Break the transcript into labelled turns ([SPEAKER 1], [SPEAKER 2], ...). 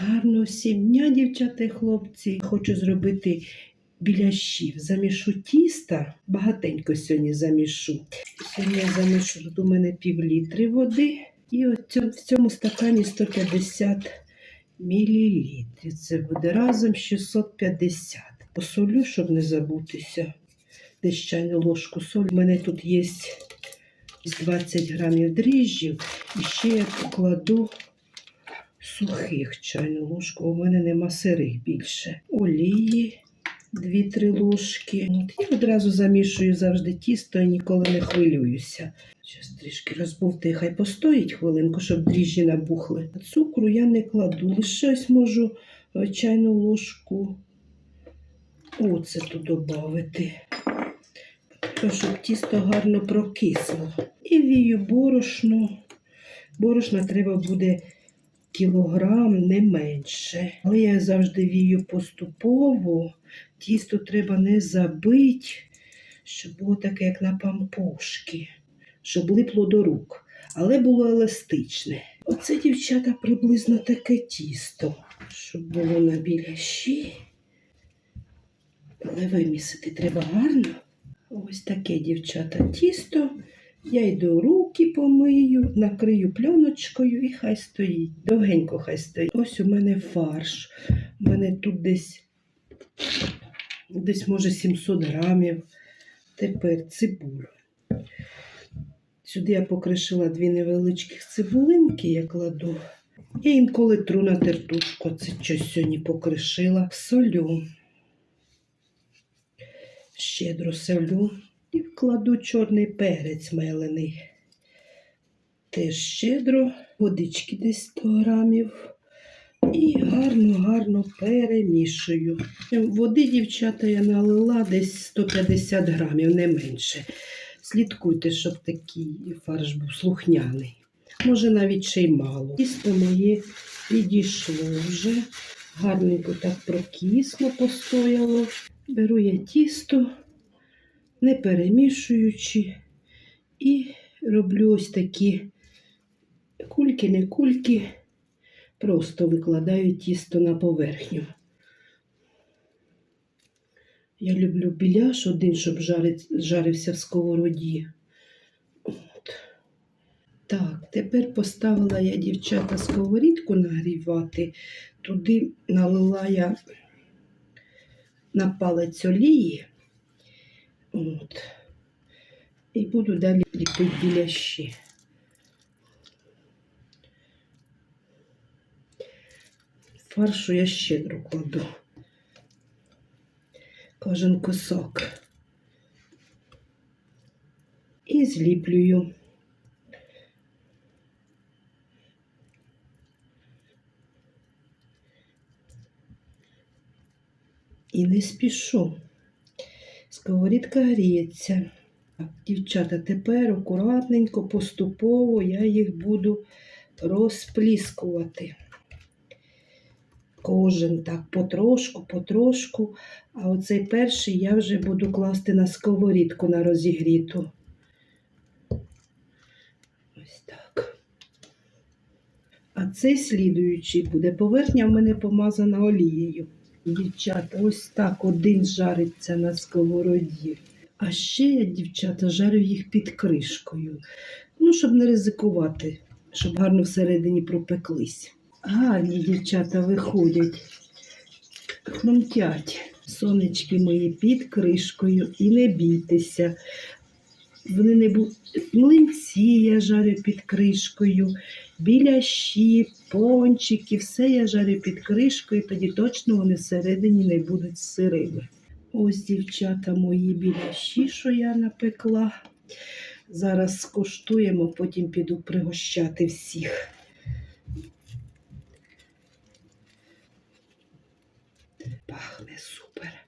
[SPEAKER 1] Гарно всім дня, дівчата і хлопці. Хочу зробити біляшів. Замішу тіста, багатенько сьогодні замішу. Сьогодні я замішу, тут у мене пів літри води. І от в цьому стакані 150 мл. Це буде разом 650. Посолю, щоб не забутися. Десь чайну ложку солі. У мене тут є з 20 грамів дріжджів. І ще я покладу сухих чайну ложку. У мене нема сирих більше. Олії 2-3 ложки. От, і одразу замішую завжди тісто і ніколи не хвилююся. Зараз трішки розбувти, хай постоїть хвилинку, щоб дріжджі набухли. Цукру я не кладу, лише ось можу е, чайну ложку оцету додати. Треба, щоб тісто гарно прокисло. І вію борошно. Борошна треба буде кілограм не менше. Але я завжди вію поступово. Тісто треба не забити, щоб було таке, як на пампушки, щоб липло до рук, але було еластичне. Оце, дівчата, приблизно таке тісто, щоб було на біляші. Але вимісити треба гарно. Ось таке, дівчата, тісто. Я йду руки помию, накрию пленочкою і хай стоїть. Довгенько хай стоїть. Ось у мене фарш. У мене тут десь, десь може 700 грамів. Тепер цибулю. Сюди я покришила дві невеличких цибулинки, я кладу. Я інколи тру на тертушку, це щось сьогодні покришила. Солю. Щедро солю. І вкладу чорний перець мелений. Теж щедро, водички десь 100 грамів. І гарно-гарно перемішую. Води, дівчата, я налила десь 150 грамів, не менше. Слідкуйте, щоб такий фарш був слухняний. Може, навіть ще й мало. Тісто моє підійшло вже. Гарненько так прокисло, постояло. Беру я тісто не перемішуючи, і роблю ось такі кульки, не кульки, просто викладаю тісто на поверхню. Я люблю біляш один, щоб жарився в сковороді. От. Так, тепер поставила я, дівчата, сковорідку нагрівати. Туди налила я на палець олії. От. І буду далі ліпити біляші. Фаршу я щедро кладу. Кожен кусок. І зліплюю. І не спішу. Сковорідка гріється. Дівчата, тепер акуратненько, поступово я їх буду розпліскувати. Кожен так потрошку, потрошку. А оцей перший я вже буду класти на сковорідку на розігріту. Ось так. А цей слідуючий буде. Поверхня в мене помазана олією. Дівчата, ось так один жариться на сковороді. А ще я, дівчата, жарю їх під кришкою. Ну, щоб не ризикувати, щоб гарно всередині пропеклись. Гарні дівчата виходять, хрумтять. Сонечки мої під кришкою і не бійтеся. Вони не бу... Млинці я жарю під кришкою, біляші, пончики, все я жарю під кришкою, тоді точно вони всередині не будуть сирими. Ось, дівчата, мої біляші, що я напекла. Зараз скуштуємо, потім піду пригощати всіх. Пахне супер.